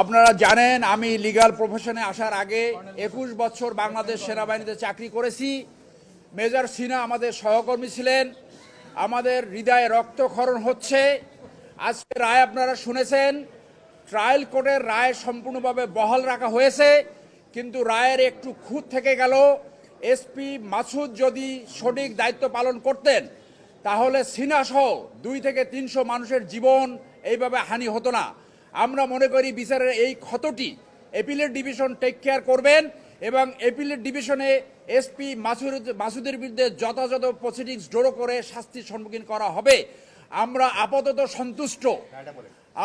আপনারা জানেন, আমি লিগ্যাল প্রফেশনে আসার আগে একুশ বছর বাংলাদেশ সেনাবাহিনীতে চাকরি করেছি। মেজর সিনহা আমাদের সহকর্মী ছিলেন। আমাদের হৃদয়ে রক্তক্ষরণ হচ্ছে। আজকে রায় আপনারা শুনেছেন ট্রায়াল কোর্টের রায় সম্পূর্ণভাবে বহাল রাখা হয়েছে, কিন্তু রায়ের একটু খুঁত থেকে গেল। এসপি মাসুদ যদি সঠিক দায়িত্ব পালন করতেন, তাহলে সিনহা সহ দুই থেকে তিনশো মানুষের জীবন এইভাবে হানি হতো না। আমরা মনে করি বিচারের এই ক্ষতটি এপিলের ডিভিশন টেক কেয়ার করবেন এবং এপিলের ডিভিশনে এসপি মাসুদ মাসুদের বিরুদ্ধে যথাযথ প্রসিডিংস জোরো করে শাস্তির সম্মুখীন করা হবে। আমরা আপাতত সন্তুষ্ট।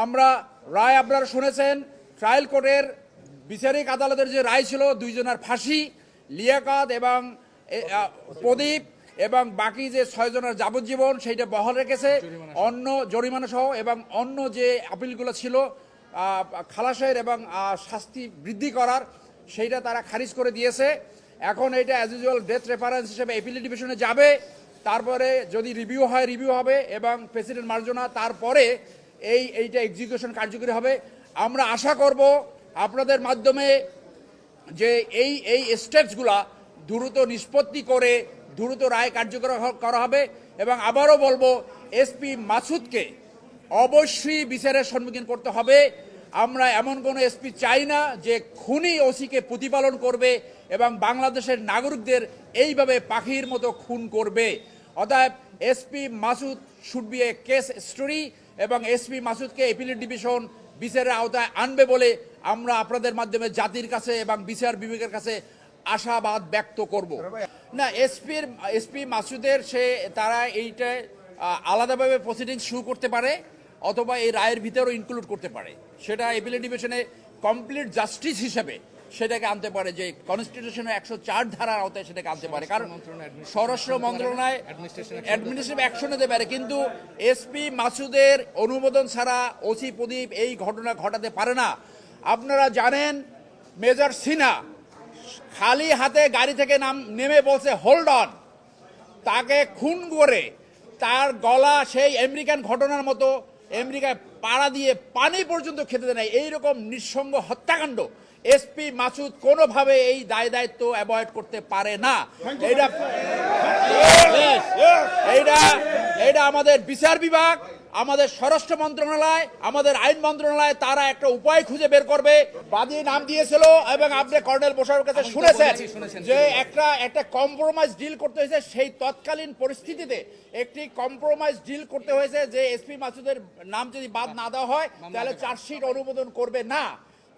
আমরা রায় আপনারা শুনেছেন ট্রায়াল কোর্টের বিচারিক আদালতের যে রায় ছিল, দুইজনের ফাঁসি, লিয়াকাত এবং প্রদীপ এবং বাকি যে ছয়জনের যাবজ্জীবন সেইটা বহাল রেখেছে। অন্য জরিমানা সহ এবং অন্য যে আপিলগুলো ছিল খালাসের এবং শাস্তি বৃদ্ধি করার সেইটা তারা খারিজ করে দিয়েছে। এখন এটা অ্যাজ ইউজুয়াল ডেথ রেফারেন্স হিসেবে এপিলি ডিভিশনে যাবে। তারপরে যদি রিভিউ হয় রিভিউ হবে এবং প্রেসিডেন্ট মার্জনা তারপরে এই এইটা এক্সিকিউশন কার্যকরী হবে। আমরা আশা করব আপনাদের মাধ্যমে যে এই এই স্টেপসগুলা দ্রুত নিষ্পত্তি করে দ্রুত রায় কার্যকর করা হবে এবং আবারও বলব এসপি মাসুদকে অবশ্যই বিচারের সম্মুখীন করতে হবে। আমরা এমন কোনো এসপি চাই না যে খুনি ওসিকে প্রতিপালন করবে এবং বাংলাদেশের নাগরিকদের এইভাবে পাখির মতো খুন করবে। অতএব SP Masud should be a case story এবং এসপি মাসুদকে এপিলেট ডিভিশন বিচারের আওতায় আনবে বলে আমরা আপনাদের মাধ্যমে জাতির কাছে এবং বিচার বিভাগের কাছে আশাবাদ ব্যক্ত করব। না এসপির এসপি মাসুদের সে তারা এইটা আলাদাভাবে প্রসিডিংস শুরু করতে পারে অথবা এই রায়ের ভিতরেও ইনক্লুড করতে পারে। সেটা এপিলেট ডিভিশনে কমপ্লিট জাস্টিস হিসেবে সেটাকে আনতে পারে যে কনস্টিটিউশনের একশো চার ধারার আওতায় সেটাকে আনতে পারে। কারণ স্বরাষ্ট্র মন্ত্রণালয় অ্যাডমিনিস্ট্রেটিভ অ্যাকশন নিতে পারে কিন্তু এসপি মাসুদের অনুমোদন ছাড়া ওসি প্রদীপ এই ঘটনা ঘটাতে পারে না। আপনারা জানেন মেজর সিনহা খালি হাতে গাড়ি থেকে নাম, নেমে বলছে হোল্ড অন তাকে খুন করে তার গলা সেই আমেরিকান ঘটনার মতো, আমেরিকায় পাড়া দিয়ে পানি পর্যন্ত খেতে দেয় নাই। এইরকম নিঃসঙ্গ হত্যাকাণ্ড এসপি মাসুদ কোনোভাবে এই দায় দায়িত্ব অ্যাভয়েড করতে পারে না। এটা এইটা এইটা আমাদের বিচার বিভাগ। আমাদের স্বরাষ্ট্র মন্ত্রণালয় আমাদের আইন মন্ত্রণালয় তারা একটা উপায় খুঁজে বের করবে। বাদী নাম দিয়েছিল এবং আপনি কর্নেল বসার কাছে শুনেছেন যে একটা একটা কম্প্রোমাইজ ডিল করতে হয়েছে। সেই তৎকালীন পরিস্থিতিতে একটি কম্প্রোমাইজ ডিল করতে হয়েছে যে এসপি মাসুদের নাম যদি বাদ না দেওয়া হয় তাহলে চার্জশিট অনুমোদন করবে না।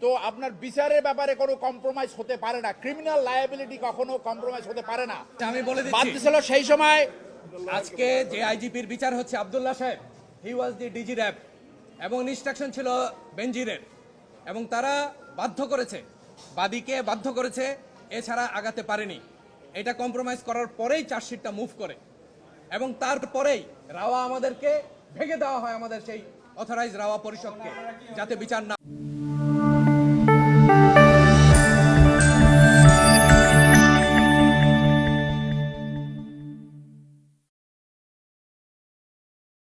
তো আপনার বিচারের ব্যাপারে কোনো কম্প্রোমাইজ হতে পারে না। ক্রিমিনাল লায়াবিলিটি কখনো কম্প্রোমাইজ হতে পারে না। আমি বলে বাদ দিচ্ছি সেই সময়। আজকে যে আইজিপির বিচার হচ্ছে আব্দুল্লাহ সাহেব he was the DG RAB এবং ইনস্ট্রাকশন ছিল বেঞ্জিরের এবং তারা বাধ্য করেছে। বাদীকে বাধ্য করেছে, এছাড়া আগাতে পারেনি। এটা কম্প্রোমাইজ করার পরেই চার্জশিটটা মুভ করে। এবং তারপরেই রাওয়া আমাদেরকে ভেঙে দেওয়া হয় আমাদের সেই অথরাইজ রাওয়া পরিষদকে, যাতে বিচার না